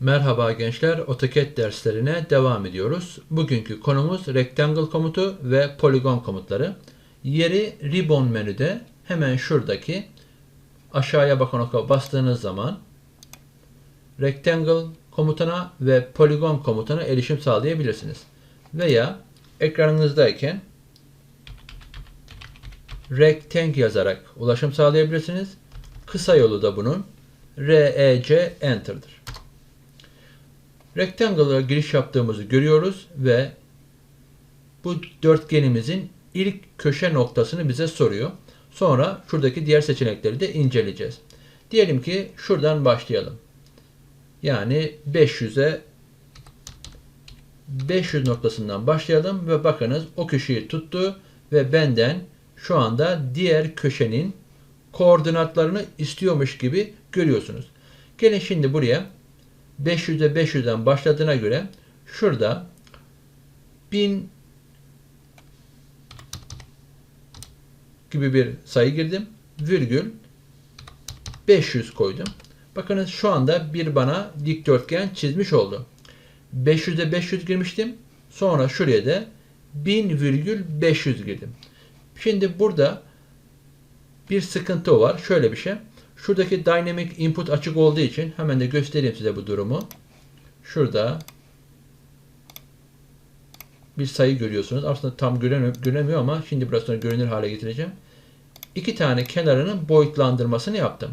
Merhaba gençler, AutoCAD derslerine devam ediyoruz. Bugünkü konumuz Rectangle komutu ve Polygon komutları. Yeri Ribbon menüde hemen şuradaki aşağıya bakan oka bastığınız zaman Rectangle komutuna ve Polygon komutuna erişim sağlayabilirsiniz. Veya ekranınızdayken Rectangle yazarak ulaşım sağlayabilirsiniz. Kısa yolu da bunun REC Enter'dır. Rectangle'a giriş yaptığımızı görüyoruz ve bu dörtgenimizin ilk köşe noktasını bize soruyor. Sonra şuradaki diğer seçenekleri de inceleyeceğiz. Diyelim ki şuradan başlayalım. Yani 500'e 500 noktasından başlayalım ve bakınız o köşeyi tuttu ve benden şu anda diğer köşenin koordinatlarını istiyormuş gibi görüyorsunuz. Gelin şimdi buraya 500'e 500'den başladığına göre şurada 1000 gibi bir sayı girdim. Virgül 500 koydum. Bakınız şu anda bir bana dikdörtgen çizmiş oldu. 500'e 500 girmiştim. Sonra şuraya da 1000 virgül 500 girdim. Şimdi burada bir sıkıntı var. Şöyle bir şey. Şuradaki dynamic input açık olduğu için hemen de göstereyim size bu durumu. Şurada bir sayı görüyorsunuz. Aslında tam göremiyor, ama şimdi biraz sonra görünür hale getireceğim. İki tane kenarının boyutlandırmasını yaptım.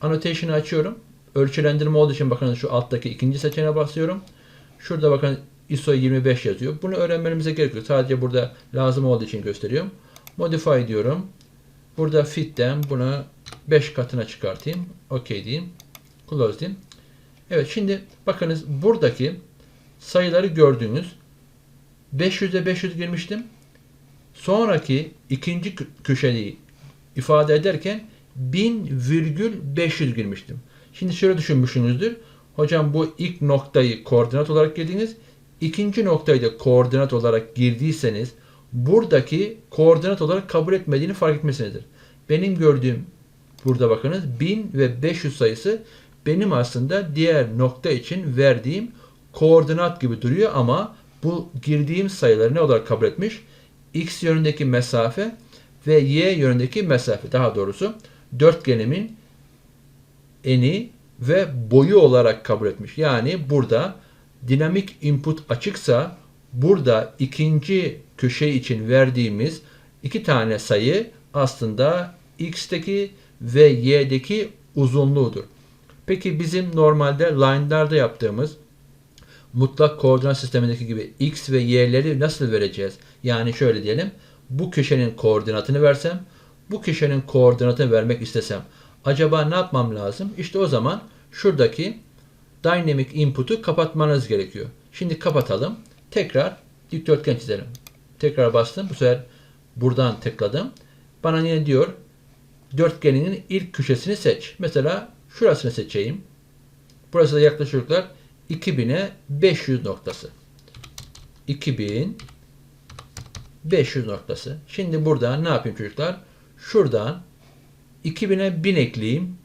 Annotation'ı açıyorum. Ölçülendirme olduğu için bakın şu alttaki ikinci seçeneğe basıyorum. Şurada bakın ISO 25 yazıyor. Bunu öğrenmemize gerek yok. Sadece burada lazım olduğu için gösteriyorum. Modify diyorum. Burada fit'ten bunu 5 katına çıkartayım. OK diyeyim. Close diyeyim. Evet şimdi bakınız buradaki sayıları gördüğünüz 500'e 500 girmiştim. Sonraki ikinci köşeyi ifade ederken 1000,500 girmiştim. Şimdi şöyle düşünmüşsünüzdür. Hocam bu ilk noktayı koordinat olarak girdiniz. İkinci noktayı da koordinat olarak girdiyseniz buradaki koordinat olarak kabul etmediğini fark etmesinizdir. Benim gördüğüm burada bakınız 1000 ve 500 sayısı benim aslında diğer nokta için verdiğim koordinat gibi duruyor ama bu girdiğim sayıları ne olarak kabul etmiş? X yönündeki mesafe ve Y yönündeki mesafe daha doğrusu dörtgenimin eni ve boyu olarak kabul etmiş. Yani burada dinamik input açıksa burada ikinci köşe için verdiğimiz iki tane sayı aslında x'teki ve y'deki uzunluğudur. Peki bizim normalde line'larda yaptığımız mutlak koordinat sistemindeki gibi x ve y'leri nasıl vereceğiz? Yani şöyle diyelim. Bu köşenin koordinatını versem, bu köşenin koordinatını vermek istesem acaba ne yapmam lazım? İşte o zaman şuradaki dynamic input'u kapatmanız gerekiyor. Şimdi kapatalım. Tekrar dikdörtgen çizelim. Tekrar bastım. Bu sefer buradan tıkladım. Bana yine diyor dörtgeninin ilk köşesini seç. Mesela şurasını seçeyim. Burası da yaklaşık olarak 2000'e 500 noktası. 2000 500 noktası. Şimdi burada ne yapayım çocuklar? Şuradan 2000'e 1000 ekleyeyim.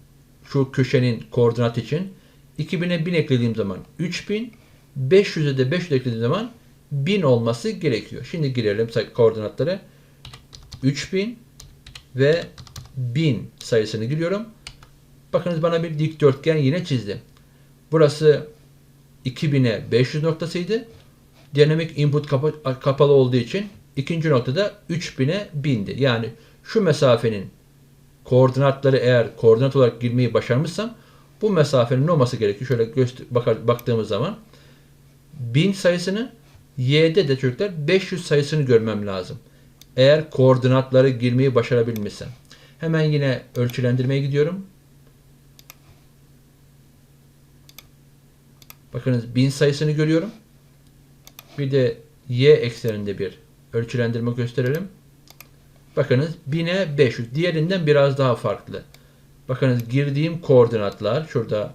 Şu köşenin koordinat için. 2000'e 1000 eklediğim zaman 3000. 500'e de 500 eklediğim zaman 1000 olması gerekiyor. Şimdi girelim koordinatları. 3000 ve 1000 sayısını giriyorum. Bakınız bana bir dikdörtgen yine çizdi. Burası 2000'e 500 noktasıydı. Dinamik input kapa kapalı olduğu için ikinci noktada 3000'e 1000'di. Yani şu mesafenin koordinatları eğer koordinat olarak girmeyi başarmışsam bu mesafenin ne olması gerekiyor? Şöyle bakar, baktığımız zaman 1000 sayısını y'de de çocuklar 500 sayısını görmem lazım. Eğer koordinatları girmeyi başarabilmişsem. Hemen yine ölçülendirmeye gidiyorum. Bakınız 1000 sayısını görüyorum. Bir de y ekseninde bir ölçülendirme gösterelim. Bakınız 1000'e 500. Diğerinden biraz daha farklı. Bakınız girdiğim koordinatlar şurada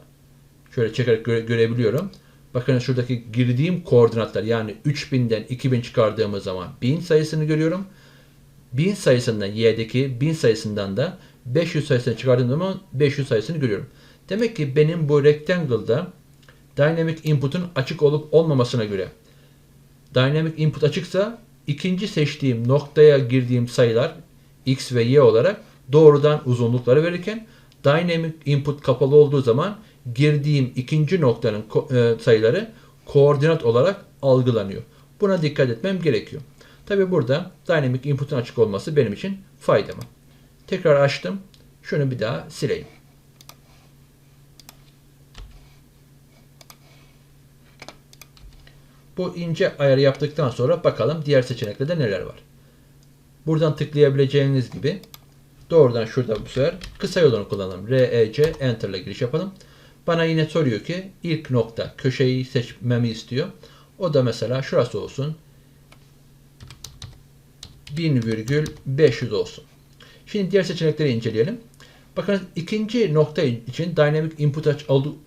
şöyle çekerek göre, görebiliyorum. Bakın şuradaki girdiğim koordinatlar yani 3000'den 2000 çıkardığımız zaman 1000 sayısını görüyorum. 1000 sayısından y'deki 1000 sayısından da 500 sayısını çıkardığım zaman 500 sayısını görüyorum. Demek ki benim bu rectangle'da dynamic input'un açık olup olmamasına göre dynamic input açıksa ikinci seçtiğim noktaya girdiğim sayılar x ve y olarak doğrudan uzunlukları verirken dynamic input kapalı olduğu zaman girdiğim ikinci noktanın e, sayıları koordinat olarak algılanıyor. Buna dikkat etmem gerekiyor. Tabi burada dynamic input'un açık olması benim için faydalı. Tekrar açtım. Şunu bir daha sileyim. Bu ince ayarı yaptıktan sonra bakalım diğer seçeneklerde neler var. Buradan tıklayabileceğiniz gibi doğrudan şurada bu sefer kısa yolunu kullanalım. REC Enter ile giriş yapalım. Bana yine soruyor ki ilk nokta köşeyi seçmemi istiyor. O da mesela şurası olsun. 1000,500 olsun. Şimdi diğer seçenekleri inceleyelim. Bakın ikinci nokta için dynamic input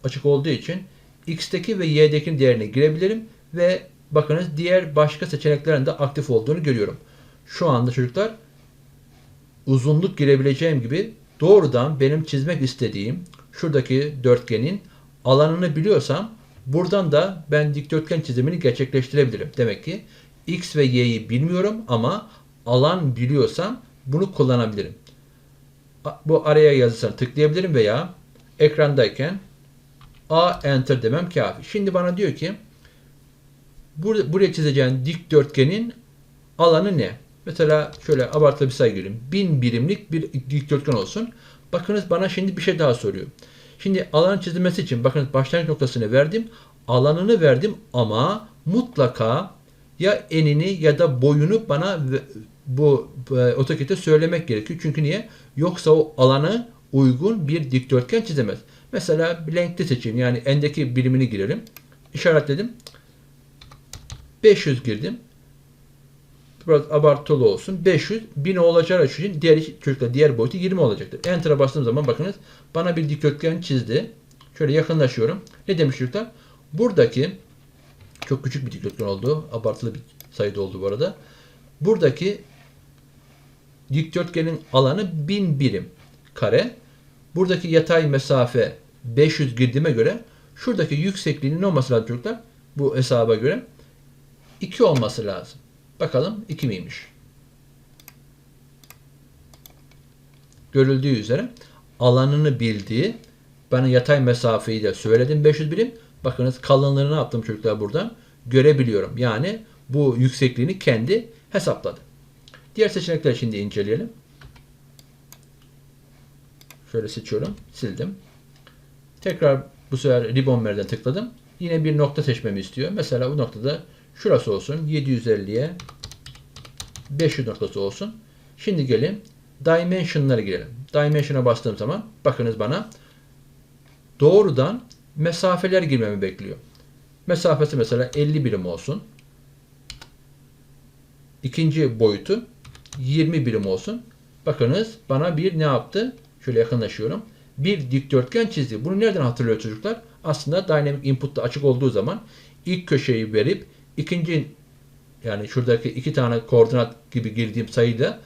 açık olduğu için x'teki ve y'deki değerini girebilirim ve bakınız diğer başka seçeneklerin de aktif olduğunu görüyorum. Şu anda çocuklar uzunluk girebileceğim gibi doğrudan benim çizmek istediğim şuradaki dörtgenin alanını biliyorsam buradan da ben dikdörtgen çizimini gerçekleştirebilirim. Demek ki x ve y'yi bilmiyorum ama alan biliyorsam bunu kullanabilirim. Bu araya yazısını tıklayabilirim veya ekrandayken A enter demem kafi. Şimdi bana diyor ki bur- buraya çizeceğin dikdörtgenin alanı ne? Mesela şöyle abartılı bir sayı göreyim. 1000 birimlik bir dikdörtgen olsun. Bakınız bana şimdi bir şey daha soruyor. Şimdi alan çizilmesi için bakınız başlangıç noktasını verdim. Alanını verdim ama mutlaka ya enini ya da boyunu bana bu e, AutoCAD'e söylemek gerekiyor. Çünkü niye? Yoksa o alanı uygun bir dikdörtgen çizemez. Mesela blank'te seçeyim. Yani endeki birimini girelim. İşaretledim. 500 girdim. Biraz abartılı olsun. 500, 1000 olacağı için diğer çocuklar diğer boyutu 20 olacaktır. Enter'a bastığım zaman bakınız bana bir dikdörtgen çizdi. Şöyle yakınlaşıyorum. Ne demiş çocuklar? Buradaki çok küçük bir dikdörtgen oldu. Abartılı bir sayıda oldu bu arada. Buradaki dikdörtgenin alanı 1000 birim kare. Buradaki yatay mesafe 500 girdiğime göre şuradaki yüksekliğinin ne olması lazım çocuklar? Bu hesaba göre 2 olması lazım. Bakalım 2 miymiş? Görüldüğü üzere alanını bildiği bana yatay mesafeyi de söyledim 500 birim. Bakınız kalınlığını yaptım çocuklar buradan görebiliyorum. Yani bu yüksekliğini kendi hesapladı. Diğer seçenekleri şimdi inceleyelim. Şöyle seçiyorum. Sildim. Tekrar bu sefer ribbon verden tıkladım. Yine bir nokta seçmemi istiyor. Mesela bu noktada şurası olsun. 750'ye 500 noktası olsun. Şimdi gelin dimension'lara girelim. Dimension'a bastığım zaman bakınız bana doğrudan mesafeler girmemi bekliyor. Mesafesi mesela 50 birim olsun. İkinci boyutu 20 birim olsun. Bakınız bana bir ne yaptı? Şöyle yakınlaşıyorum. Bir dikdörtgen çizdi. Bunu nereden hatırlıyor çocuklar? Aslında dynamic input'ta açık olduğu zaman ilk köşeyi verip ikinci yani şuradaki iki tane koordinat gibi girdiğim sayıda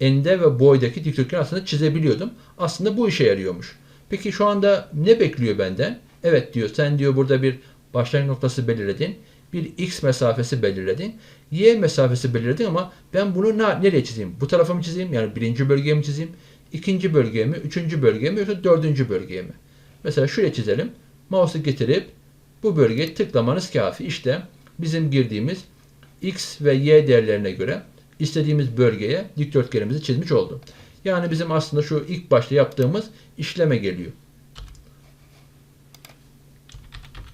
ende ve boydaki dikdörtgen aslında çizebiliyordum. Aslında bu işe yarıyormuş. Peki şu anda ne bekliyor benden? Evet diyor sen diyor burada bir başlangıç noktası belirledin. Bir x mesafesi belirledin. Y mesafesi belirledin ama ben bunu ne, nereye çizeyim? Bu tarafa mı çizeyim? Yani birinci bölgeye mi çizeyim? İkinci bölgeye mi? Üçüncü bölgeye mi? Yoksa dördüncü bölgeye mi? Mesela şuraya çizelim. Mouse'u getirip bu bölgeye tıklamanız kafi. İşte bizim girdiğimiz x ve y değerlerine göre istediğimiz bölgeye dikdörtgenimizi çizmiş oldu. Yani bizim aslında şu ilk başta yaptığımız işleme geliyor.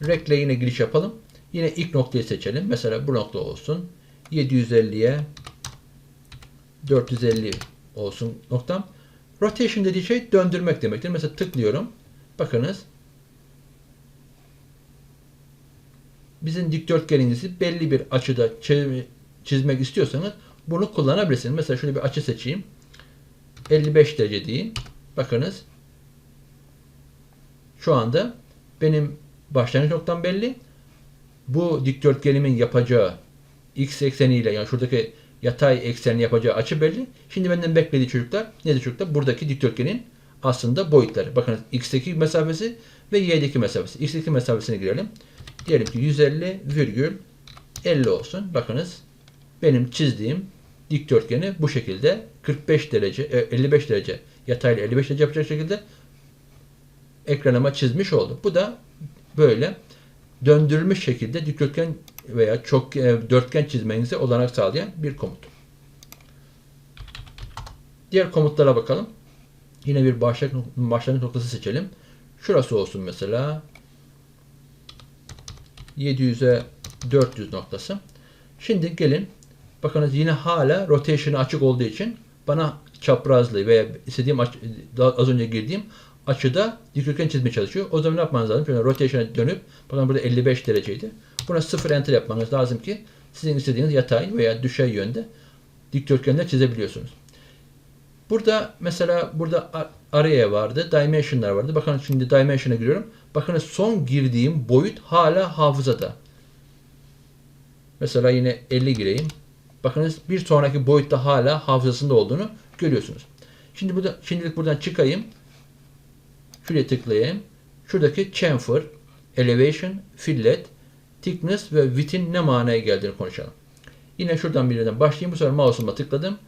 Rekle yine giriş yapalım. Yine ilk noktayı seçelim. Mesela bu nokta olsun. 750'ye 450 olsun noktam. Rotation dediği şey döndürmek demektir. Mesela tıklıyorum. Bakınız. Bizim dikdörtgeninizi belli bir açıda çizmek istiyorsanız bunu kullanabilirsiniz. Mesela şöyle bir açı seçeyim. 55 derece diyeyim. Bakınız. Şu anda benim başlangıç noktam belli. Bu dikdörtgenimin yapacağı x ekseniyle yani şuradaki yatay eksenini yapacağı açı belli. Şimdi benden beklediği çocuklar nedir çocuklar? Buradaki dikdörtgenin aslında boyutları. Bakın x'teki mesafesi ve y'deki mesafesi. X'deki mesafesini girelim. Diyelim ki 150 virgül 50 olsun. Bakınız benim çizdiğim dikdörtgeni bu şekilde 45 derece, e, 55 derece yatayla 55 derece yapacak şekilde ekranıma çizmiş oldum. Bu da böyle döndürülmüş şekilde dikdörtgen veya çok e, dörtgen çizmenize olanak sağlayan bir komut. Diğer komutlara bakalım. Yine bir başlangıç noktası seçelim. Şurası olsun mesela. 700'e 400 noktası. Şimdi gelin. Bakınız yine hala rotation'ı açık olduğu için bana çaprazlığı veya istediğim aç- az önce girdiğim açıda dikdörtgen çizmeye çalışıyor. O zaman ne yapmanız lazım? Şöyle rotation'a dönüp bakın burada 55 dereceydi. Buna 0 enter yapmanız lazım ki sizin istediğiniz yatay veya düşey yönde dikdörtgenler çizebiliyorsunuz. Burada mesela burada araya vardı, dimensionlar vardı. Bakın şimdi dimension'a giriyorum. Bakın son girdiğim boyut hala hafızada. Mesela yine 50 gireyim. Bakınız bir sonraki boyutta hala hafızasında olduğunu görüyorsunuz. Şimdi burada şimdilik buradan çıkayım. Şuraya tıklayayım. Şuradaki chamfer, elevation, fillet, thickness ve width'in ne manaya geldiğini konuşalım. Yine şuradan bir yerden başlayayım. Bu sefer mouse'uma tıkladım.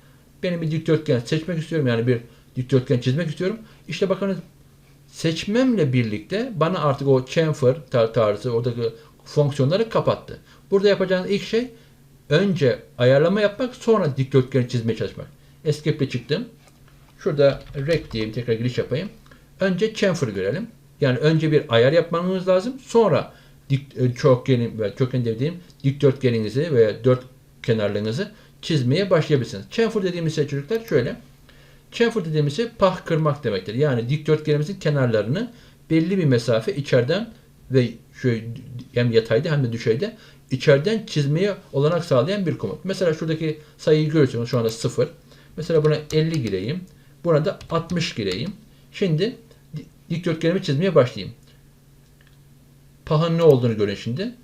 Benim bir dikdörtgen seçmek istiyorum. Yani bir dikdörtgen çizmek istiyorum. İşte bakınız seçmemle birlikte bana artık o chamfer tar- tarzı oradaki fonksiyonları kapattı. Burada yapacağınız ilk şey önce ayarlama yapmak sonra dikdörtgen çizmeye çalışmak. Escape'le çıktım. Şurada rect diyeyim tekrar giriş yapayım. Önce chamfer'ı görelim. Yani önce bir ayar yapmanız lazım. Sonra dik, e, çokgenin ve köken dediğim dikdörtgeninizi veya dört kenarlığınızı çizmeye başlayabilirsiniz. Chamfer dediğimiz şey çocuklar şöyle. Chamfer dediğimiz şey pah kırmak demektir. Yani dikdörtgenimizin kenarlarını belli bir mesafe içeriden ve şöyle hem yatayda hem de düşeyde içeriden çizmeye olanak sağlayan bir komut. Mesela şuradaki sayıyı görüyorsunuz şu anda 0. Mesela buna 50 gireyim. Buna da 60 gireyim. Şimdi di- dikdörtgenimi çizmeye başlayayım. Pahın ne olduğunu görün şimdi.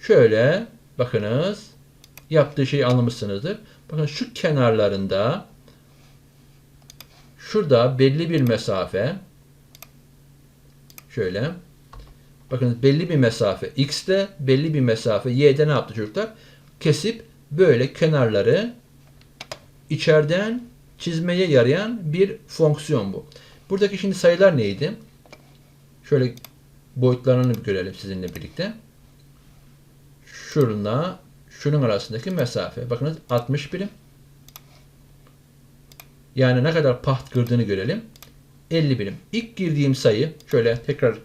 Şöyle bakınız yaptığı şeyi anlamışsınızdır. Bakın şu kenarlarında şurada belli bir mesafe şöyle bakın belli bir mesafe x'te belli bir mesafe y'de ne yaptı çocuklar? Kesip böyle kenarları içeriden çizmeye yarayan bir fonksiyon bu. Buradaki şimdi sayılar neydi? Şöyle boyutlarını görelim sizinle birlikte. Şuruna şunun arasındaki mesafe. Bakınız 60 birim. Yani ne kadar paht kırdığını görelim. 50 birim. İlk girdiğim sayı şöyle tekrar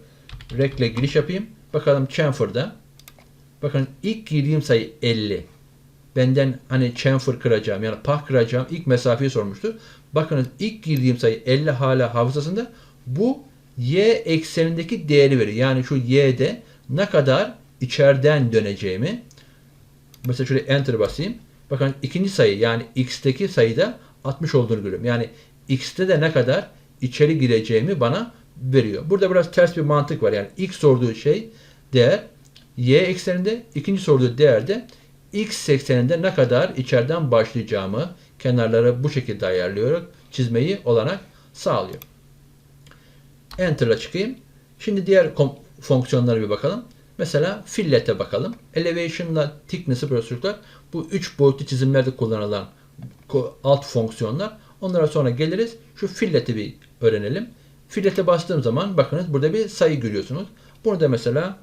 rekle giriş yapayım. Bakalım chamfer'da. Bakın ilk girdiğim sayı 50. Benden hani chamfer kıracağım yani pah kıracağım ilk mesafeyi sormuştu. Bakınız ilk girdiğim sayı 50 hala hafızasında. Bu y eksenindeki değeri verir. Yani şu y'de ne kadar içeriden döneceğimi mesela şöyle enter basayım. Bakın ikinci sayı yani x'teki sayıda 60 olduğunu görüyorum. Yani x'te de ne kadar içeri gireceğimi bana veriyor. Burada biraz ters bir mantık var. Yani ilk sorduğu şey değer y ekseninde, ikinci sorduğu değer de x ekseninde ne kadar içeriden başlayacağımı kenarları bu şekilde ayarlıyor. Çizmeyi olanak sağlıyor. Enter'la çıkayım. Şimdi diğer fonksiyonlara bir bakalım. Mesela fillete bakalım. Elevation'la thickness'ı böyle. Bu üç boyutlu çizimlerde kullanılan alt fonksiyonlar. Onlara sonra geliriz. Şu filleti bir öğrenelim. Fillete bastığım zaman bakınız burada bir sayı görüyorsunuz. Bunu da mesela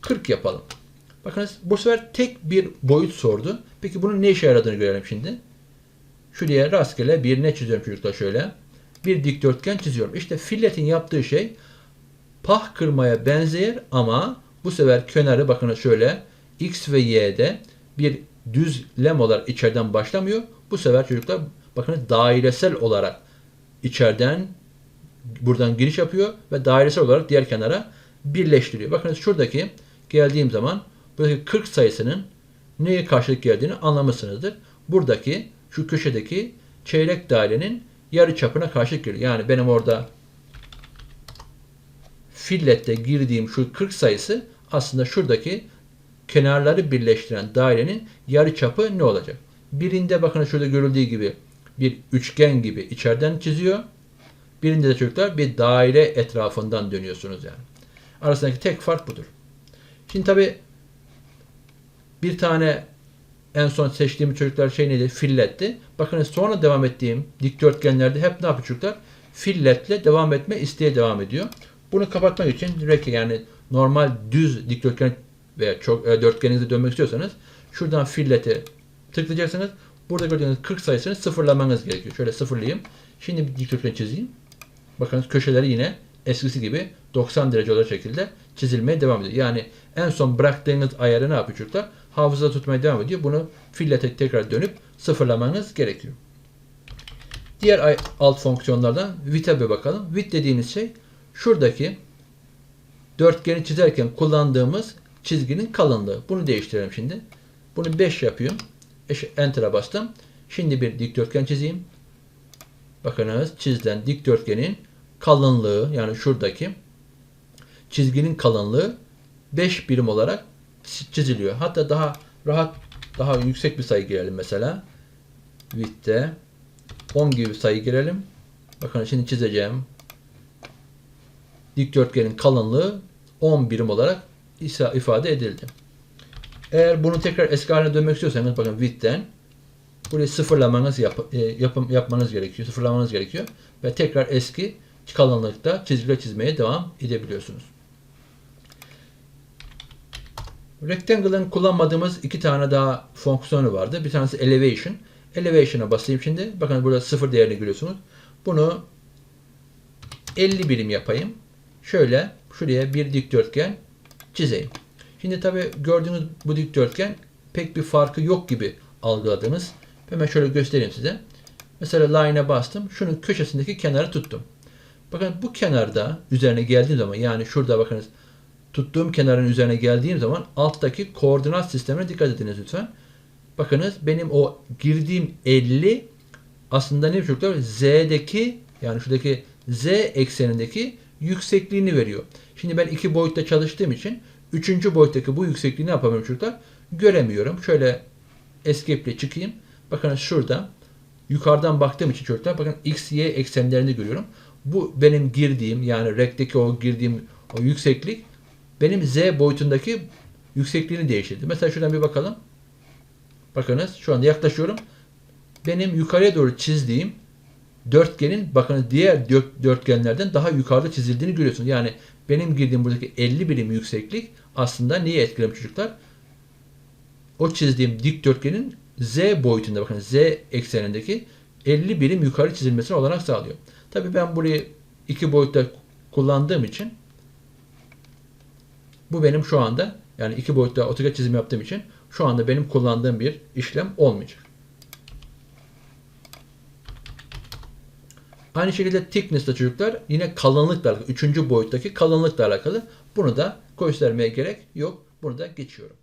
40 yapalım. Bakınız bu sefer tek bir boyut sordu. Peki bunun ne işe yaradığını görelim şimdi. Şuraya rastgele bir ne çiziyorum çocuklar şöyle. Bir dikdörtgen çiziyorum. İşte filletin yaptığı şey pah kırmaya benzer ama bu sefer kenarı bakın şöyle x ve y'de bir düzlem olarak içeriden başlamıyor. Bu sefer çocuklar bakın dairesel olarak içeriden buradan giriş yapıyor ve dairesel olarak diğer kenara birleştiriyor. Bakın şuradaki geldiğim zaman buradaki 40 sayısının neye karşılık geldiğini anlamışsınızdır. Buradaki şu köşedeki çeyrek dairenin yarı çapına karşılık geliyor. Yani benim orada fillette girdiğim şu 40 sayısı aslında şuradaki kenarları birleştiren dairenin yarı çapı ne olacak? Birinde bakın şurada görüldüğü gibi bir üçgen gibi içeriden çiziyor. Birinde de çocuklar bir daire etrafından dönüyorsunuz yani. Arasındaki tek fark budur. Şimdi tabi bir tane en son seçtiğim çocuklar şey neydi? Filletti. Bakın sonra devam ettiğim dikdörtgenlerde hep ne yapıyor çocuklar? Filletle devam etme isteğe devam ediyor. Bunu kapatmak için reke yani normal düz dikdörtgen veya çok e, dörtgeninize dönmek istiyorsanız şuradan fillete tıklayacaksınız. Burada gördüğünüz 40 sayısını sıfırlamanız gerekiyor. Şöyle sıfırlayayım. Şimdi bir dikdörtgen çizeyim. Bakınız köşeleri yine eskisi gibi 90 derece olacak şekilde çizilmeye devam ediyor. Yani en son bıraktığınız ayarı ne yapıyor çocuklar? Hafızada tutmaya devam ediyor. Bunu fillete tekrar dönüp sıfırlamanız gerekiyor. Diğer alt fonksiyonlardan bir bakalım. Width dediğimiz şey şuradaki dörtgeni çizerken kullandığımız çizginin kalınlığı. Bunu değiştirelim şimdi. Bunu 5 yapıyorum. Enter'a bastım. Şimdi bir dikdörtgen çizeyim. Bakınız çizilen dikdörtgenin kalınlığı yani şuradaki çizginin kalınlığı 5 birim olarak çiziliyor. Hatta daha rahat daha yüksek bir sayı girelim mesela. Width'te 10 gibi bir sayı girelim. Bakın şimdi çizeceğim. Dikdörtgenin kalınlığı 10 birim olarak ifade edildi. Eğer bunu tekrar eski haline dönmek istiyorsanız bakın width'ten burayı sıfırlamanız yap, e, yapım, yapmanız gerekiyor. Sıfırlamanız gerekiyor. Ve tekrar eski kalınlıkta çizgiler çizmeye devam edebiliyorsunuz. Rectangle'ın kullanmadığımız iki tane daha fonksiyonu vardı. Bir tanesi elevation. Elevation'a basayım şimdi. Bakın burada sıfır değerini görüyorsunuz. Bunu 50 birim yapayım. Şöyle şuraya bir dikdörtgen çizeyim. Şimdi tabi gördüğünüz bu dikdörtgen pek bir farkı yok gibi algıladınız. Hemen şöyle göstereyim size. Mesela line'a bastım. Şunun köşesindeki kenarı tuttum. Bakın bu kenarda üzerine geldiğim zaman yani şurada bakınız tuttuğum kenarın üzerine geldiğim zaman alttaki koordinat sistemine dikkat ediniz lütfen. Bakınız benim o girdiğim 50 aslında ne çocuklar? Z'deki yani şuradaki Z eksenindeki yüksekliğini veriyor. Şimdi ben iki boyutta çalıştığım için üçüncü boyuttaki bu yüksekliği ne yapamıyorum çocuklar? Göremiyorum. Şöyle escape ile çıkayım. Bakın şurada yukarıdan baktığım için çocuklar bakın x, y eksenlerini görüyorum. Bu benim girdiğim yani rekteki o girdiğim o yükseklik benim z boyutundaki yüksekliğini değiştirdi. Mesela şuradan bir bakalım. Bakınız şu anda yaklaşıyorum. Benim yukarıya doğru çizdiğim dörtgenin bakın diğer dört, dörtgenlerden daha yukarıda çizildiğini görüyorsunuz. Yani benim girdiğim buradaki 50 birim yükseklik aslında neyi etkilemiş çocuklar? O çizdiğim dikdörtgenin z boyutunda bakın z eksenindeki 50 birim yukarı çizilmesine olanak sağlıyor. Tabi ben burayı iki boyutta kullandığım için bu benim şu anda yani iki boyutta AutoCAD çizim yaptığım için şu anda benim kullandığım bir işlem olmayacak. Aynı şekilde thickness'ta çocuklar yine kalınlıkla alakalı, üçüncü boyuttaki kalınlıkla alakalı. Bunu da göstermeye gerek yok. Bunu da geçiyorum.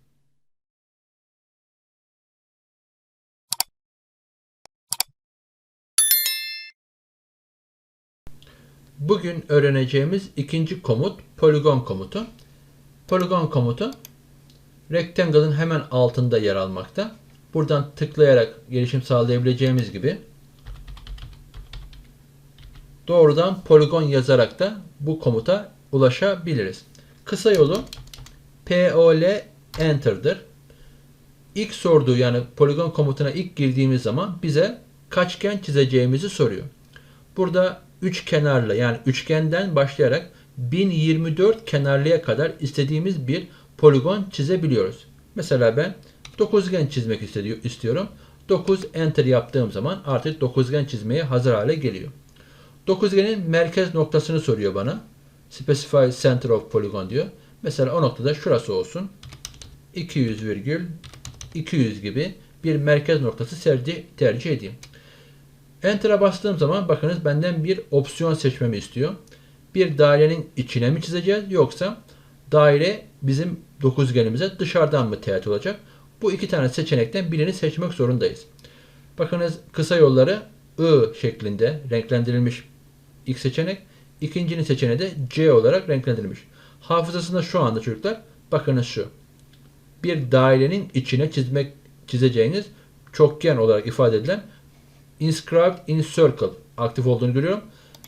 Bugün öğreneceğimiz ikinci komut poligon komutu. Poligon komutu rectangle'ın hemen altında yer almakta. Buradan tıklayarak gelişim sağlayabileceğimiz gibi doğrudan poligon yazarak da bu komuta ulaşabiliriz. Kısa yolu POL enter'dır. İlk sorduğu yani poligon komutuna ilk girdiğimiz zaman bize kaçgen çizeceğimizi soruyor. Burada üç kenarlı yani üçgenden başlayarak 1024 kenarlıya kadar istediğimiz bir poligon çizebiliyoruz. Mesela ben dokuzgen çizmek istiyorum. 9 enter yaptığım zaman artık dokuzgen çizmeye hazır hale geliyor. Dokuzgenin merkez noktasını soruyor bana. Specify center of polygon diyor. Mesela o noktada şurası olsun. 200 virgül 200 gibi bir merkez noktası tercih, tercih edeyim. Enter'a bastığım zaman bakınız benden bir opsiyon seçmemi istiyor. Bir dairenin içine mi çizeceğiz yoksa daire bizim dokuzgenimize dışarıdan mı teğet olacak? Bu iki tane seçenekten birini seçmek zorundayız. Bakınız kısa yolları I şeklinde renklendirilmiş ilk seçenek. İkincinin seçeneği de C olarak renklendirilmiş. Hafızasında şu anda çocuklar bakınız şu. Bir dairenin içine çizmek çizeceğiniz çokgen olarak ifade edilen inscribed in circle aktif olduğunu görüyorum.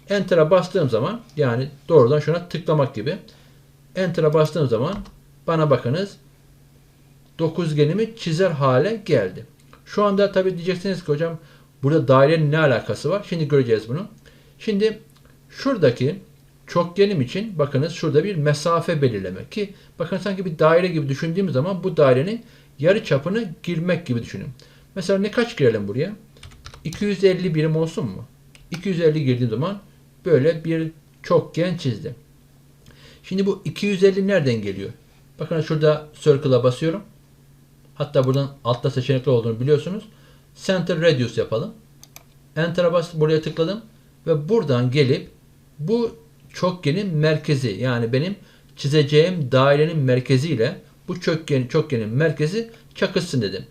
Enter'a bastığım zaman yani doğrudan şuna tıklamak gibi. Enter'a bastığım zaman bana bakınız dokuzgenimi çizer hale geldi. Şu anda tabi diyeceksiniz ki hocam burada dairenin ne alakası var? Şimdi göreceğiz bunu. Şimdi şuradaki çokgenim için bakınız şurada bir mesafe belirleme ki bakın sanki bir daire gibi düşündüğümüz zaman bu dairenin yarı çapını girmek gibi düşünün. Mesela ne kaç girelim buraya? 250 birim olsun mu? 250 girdiğim zaman böyle bir çokgen çizdim. Şimdi bu 250 nereden geliyor? Bakın şurada circle'a basıyorum. Hatta buradan altta seçenekler olduğunu biliyorsunuz. Center Radius yapalım. Enter'a bas buraya tıkladım ve buradan gelip bu çokgenin merkezi yani benim çizeceğim dairenin merkeziyle bu çokgen, çokgenin merkezi çakışsın dedim.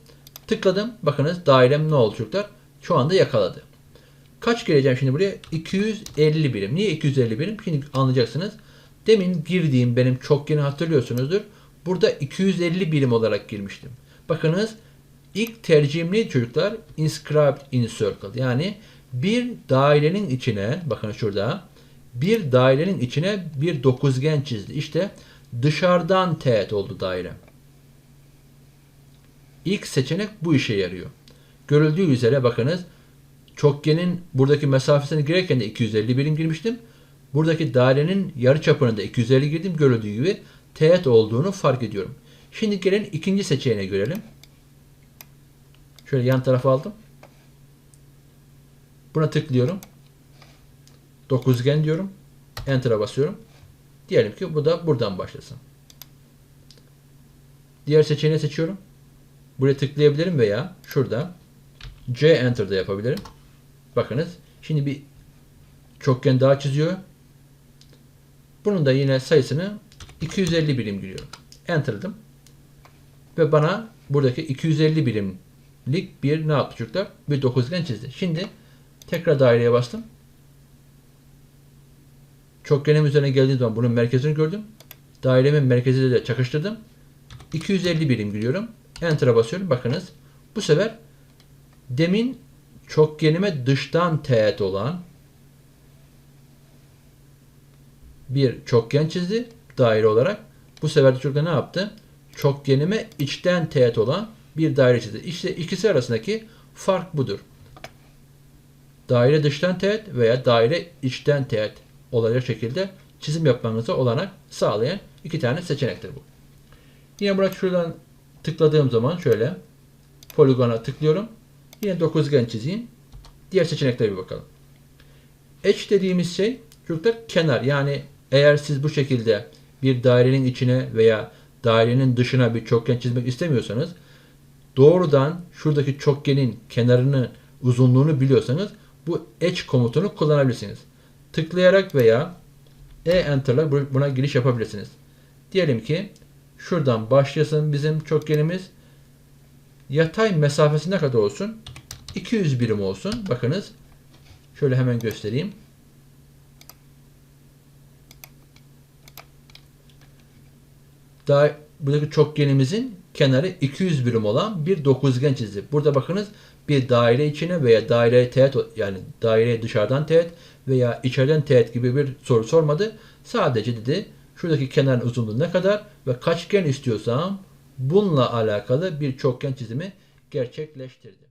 Tıkladım. Bakınız dairem ne oldu çocuklar? Şu anda yakaladı. Kaç geleceğim şimdi buraya? 250 birim. Niye 250 birim? Şimdi anlayacaksınız. Demin girdiğim benim çokgeni hatırlıyorsunuzdur. Burada 250 birim olarak girmiştim. Bakınız ilk tercihim neydi çocuklar? Inscribed in circle. Yani bir dairenin içine bakın şurada bir dairenin içine bir dokuzgen çizdi. İşte dışarıdan teğet oldu daire. İlk seçenek bu işe yarıyor. Görüldüğü üzere bakınız çokgenin buradaki mesafesini girerken de 250 birim girmiştim. Buradaki dairenin yarı çapını da 250 girdim. Görüldüğü gibi teğet olduğunu fark ediyorum. Şimdi gelin ikinci seçeneğine görelim. Şöyle yan tarafa aldım. Buna tıklıyorum. Dokuzgen diyorum. Enter'a basıyorum. Diyelim ki bu da buradan başlasın. Diğer seçeneği seçiyorum. Buraya tıklayabilirim veya şurada C Enter'da yapabilirim. Bakınız. Şimdi bir çokgen daha çiziyor. Bunun da yine sayısını 250 birim giriyorum. Enter'ladım. Ve bana buradaki 250 birimlik bir ne yaptı çocuklar? Bir dokuzgen çizdi. Şimdi tekrar daireye bastım. Çokgenim üzerine geldiğim zaman bunun merkezini gördüm. Dairemin merkeziyle de çakıştırdım. 250 birim giriyorum. Enter'a basıyorum. Bakınız. Bu sefer demin çokgenime dıştan teğet olan bir çokgen çizdi daire olarak. Bu sefer de çocuklar ne yaptı? Çokgenime içten teğet olan bir daire çizdi. İşte ikisi arasındaki fark budur. Daire dıştan teğet veya daire içten teğet olacak şekilde çizim yapmanıza olanak sağlayan iki tane seçenektir bu. Yine burada şuradan tıkladığım zaman şöyle poligona tıklıyorum. Yine dokuzgen çizeyim. Diğer seçeneklere bir bakalım. Edge dediğimiz şey çocuklar kenar. Yani eğer siz bu şekilde bir dairenin içine veya dairenin dışına bir çokgen çizmek istemiyorsanız doğrudan şuradaki çokgenin kenarını uzunluğunu biliyorsanız bu edge komutunu kullanabilirsiniz. Tıklayarak veya E enter'la buna giriş yapabilirsiniz. Diyelim ki şuradan başlasın bizim çokgenimiz. Yatay mesafesi ne kadar olsun? 200 birim olsun. Bakınız. Şöyle hemen göstereyim. Daha buradaki çokgenimizin kenarı 200 birim olan bir dokuzgen çizdi. Burada bakınız bir daire içine veya daireye teğet yani daireye dışarıdan teğet veya içeriden teğet gibi bir soru sormadı. Sadece dedi şuradaki kenarın uzunluğu ne kadar ve kaçgen istiyorsam bununla alakalı bir çokgen çizimi gerçekleştirdi.